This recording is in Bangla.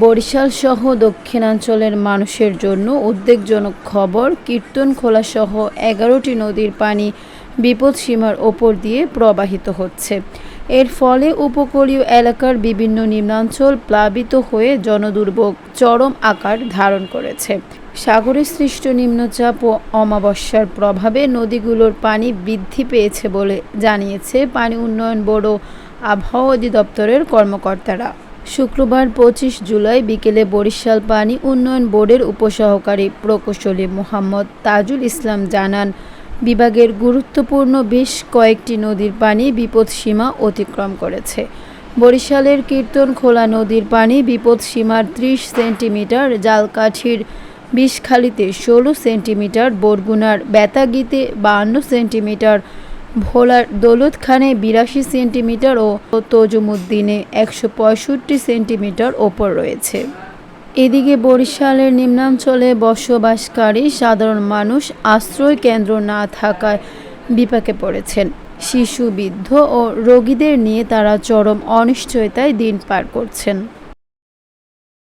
বরিশাল সহ দক্ষিণাঞ্চলের মানুষের জন্য উদ্বেগজনক খবর কীর্তনখোলা সহ এগারোটি নদীর পানি বিপদসীমার ওপর দিয়ে প্রবাহিত হচ্ছে। এর ফলে উপকূলীয় এলাকার বিভিন্ন নিম্নাঞ্চল প্লাবিত হয়ে জনদুর্ভোগ চরম আকার ধারণ করেছে। সাগরে সৃষ্ট নিম্নচাপ ও অমাবস্যার প্রভাবে নদীগুলোর পানি বৃদ্ধি পেয়েছে বলে জানিয়েছে পানি উন্নয়ন বোর্ড আবহাওয়া অধিদপ্তরের কর্মকর্তারা। শুক্রবার পঁচিশ জুলাই বিকেলে বরিশাল পানি উন্নয়ন বোর্ডের উপসহকারী প্রকৌশলী মোহাম্মদ তাজুল ইসলাম জানান, বিভাগের গুরুত্বপূর্ণ বেশ কয়েকটি নদীর পানি বিপদসীমা অতিক্রম করেছে। বরিশালের কীর্তনখোলা নদীর পানি বিপদসীমার ত্রিশ সেন্টিমিটার, জালকাঠির বিষখালীতে ষোলো সেন্টিমিটার, বরগুনার বেতাগিতে বাহান্ন সেন্টিমিটার ভোলার দৌলতখানে বিরাশি সেন্টিমিটার ও তজুমুদ্দিনে একশো পঁয়ষট্টি সেন্টিমিটার ওপর রয়েছে। এদিকে বরিশালের নিম্নাঞ্চলে বসবাসকারী সাধারণ মানুষ আশ্রয় কেন্দ্র না থাকায় বিপাকে পড়েছেন। শিশু, বৃদ্ধ ও রোগীদের নিয়ে তারা চরম অনিশ্চয়তায় দিন পার করছেন।